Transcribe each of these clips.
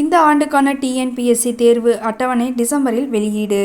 இந்த ஆண்டுக்கான டிஎன்பிஎஸ்சி தேர்வு அட்டவணை டிசம்பரில் வெளியீடு.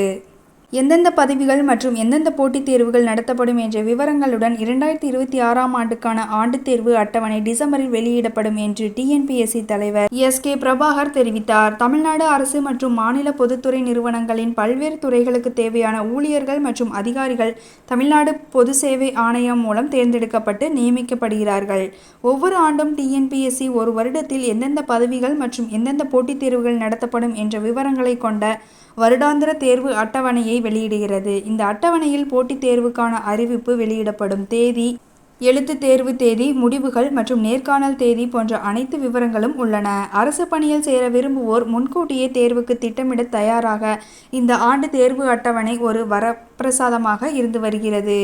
எந்தெந்த பதவிகள் மற்றும் எந்தெந்த போட்டித் தேர்வுகள் நடத்தப்படும் என்ற விவரங்களுடன் இரண்டாயிரத்தி இருபத்தி ஆறாம் ஆண்டுக்கான ஆண்டுத் தேர்வு அட்டவணை டிசம்பரில் வெளியிடப்படும் என்று டிஎன்பிஎஸ்சி தலைவர் எஸ் கே பிரபாகர் தெரிவித்தார். தமிழ்நாடு அரசு மற்றும் மாநில பொதுத்துறை நிறுவனங்களின் பல்வேறு துறைகளுக்கு தேவையான ஊழியர்கள் மற்றும் அதிகாரிகள் தமிழ்நாடு பொது சேவை ஆணையம் மூலம் தேர்ந்தெடுக்கப்பட்டு நியமிக்கப்படுகிறார்கள். ஒவ்வொரு ஆண்டும் டிஎன்பிஎஸ்சி ஒரு வருடத்தில் எந்தெந்த பதவிகள் மற்றும் எந்தெந்த போட்டித் தேர்வுகள் நடத்தப்படும் என்ற விவரங்களை கொண்ட வருடாந்திர தேர்வு அட்டவணையை வெளியிடுகிறது. இந்த அட்டவணையில் போட்டித் தேர்வுக்கான அறிவிப்பு வெளியிடப்படும் தேதி எழுத்துத் தேர்வு தேதி முடிவுகள் மற்றும் நேர்காணல் தேதி போன்ற அனைத்து விவரங்களும் உள்ளன. அரசு பணியில் சேர விரும்புவோர் முன்கூட்டியே தேர்வுக்கு திட்டமிட தயாராக இந்த ஆண்டு தேர்வு அட்டவணை ஒரு வரப்பிரசாதமாக இருந்து வருகிறது.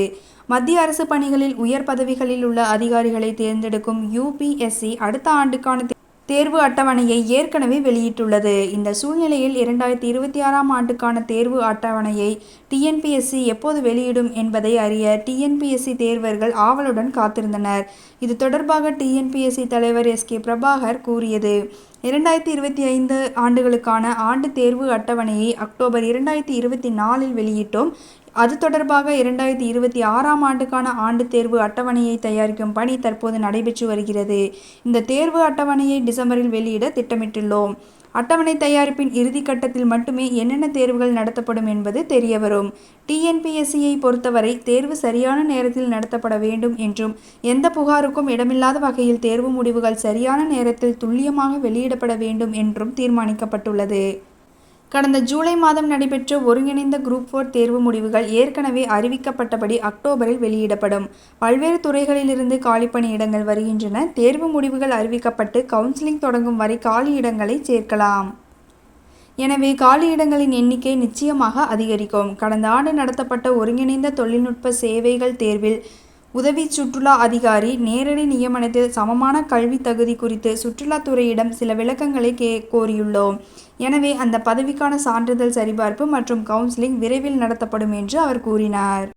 மத்திய அரசு பணிகளில் உயர் பதவிகளில் உள்ள அதிகாரிகளை தேர்ந்தெடுக்கும் யூபிஎஸ்சி அடுத்த ஆண்டுக்கான தேர்வு அட்டவணையை ஏற்கனவே வெளியிட்டுள்ளது. இந்த சூழ்நிலையில் இரண்டாயிரத்தி இருபத்தி ஆறாம் ஆண்டுக்கான தேர்வு அட்டவணையை டிஎன்பிஎஸ்சி எப்போது வெளியிடும் என்பதை அறிய டிஎன்பிஎஸ்சி தேர்வர்கள் ஆவலுடன் காத்திருந்தனர். இது தொடர்பாக டிஎன்பிஎஸ்சி தலைவர் எஸ் கே பிரபாகர் கூறியது. இரண்டாயிரத்தி இருபத்தி ஐந்து ஆண்டுகளுக்கான ஆண்டு தேர்வு அட்டவணையை அக்டோபர் இரண்டாயிரத்தி இருபத்தி நாலில் வெளியிட்டோம். அது தொடர்பாக இரண்டாயிரத்தி இருபத்தி ஆறாம் ஆண்டுக்கான ஆண்டு தேர்வு அட்டவணையை தயாரிக்கும் பணி தற்போது நடைபெற்று வருகிறது. இந்த தேர்வு அட்டவணையை டிசம்பரில் வெளியிட திட்டமிட்டுள்ளோம். அட்டவணை தயாரிப்பின் இறுதிக்கட்டத்தில் மட்டுமே என்னென்ன தேர்வுகள் நடத்தப்படும் என்பது தெரியவரும். டிஎன்பிஎஸ்சியை பொறுத்தவரை தேர்வு சரியான நேரத்தில் நடத்தப்பட வேண்டும் என்றும் எந்த புகாருக்கும் இடமில்லாத வகையில் தேர்வு முடிவுகள் சரியான நேரத்தில் துல்லியமாக வெளியிடப்பட வேண்டும் என்றும் தீர்மானிக்கப்பட்டுள்ளது. கடந்த ஜூலை மாதம் நடைபெற்ற ஒருங்கிணைந்த குரூப் ஃபோர் தேர்வு முடிவுகள் ஏற்கனவே அறிவிக்கப்பட்டபடி அக்டோபரில் வெளியிடப்படும். பல்வேறு துறைகளிலிருந்து காலிப்பணியிடங்கள் வருகின்றன. தேர்வு முடிவுகள் அறிவிக்கப்பட்டு கவுன்சிலிங் தொடங்கும் வரை காலியிடங்களை சேர்க்கலாம். எனவே காலியிடங்களின் எண்ணிக்கை நிச்சயமாக அதிகரிக்கும். கடந்த ஆண்டு நடத்தப்பட்ட ஒருங்கிணைந்த தொழில்நுட்ப சேவைகள் தேர்வில் உதவி சுற்றுலா அதிகாரி நேரடி நியமனத்தில் சமமான கல்வி தகுதி குறித்து சுற்றுலாத்துறையிடம் சில விளக்கங்களை கே கோரியுள்ளோம். எனவே அந்த பதவிக்கான சான்றிதழ் சரிபார்ப்பு மற்றும் கவுன்சிலிங் விரைவில் நடத்தப்படும் என்று அவர் கூறினார்.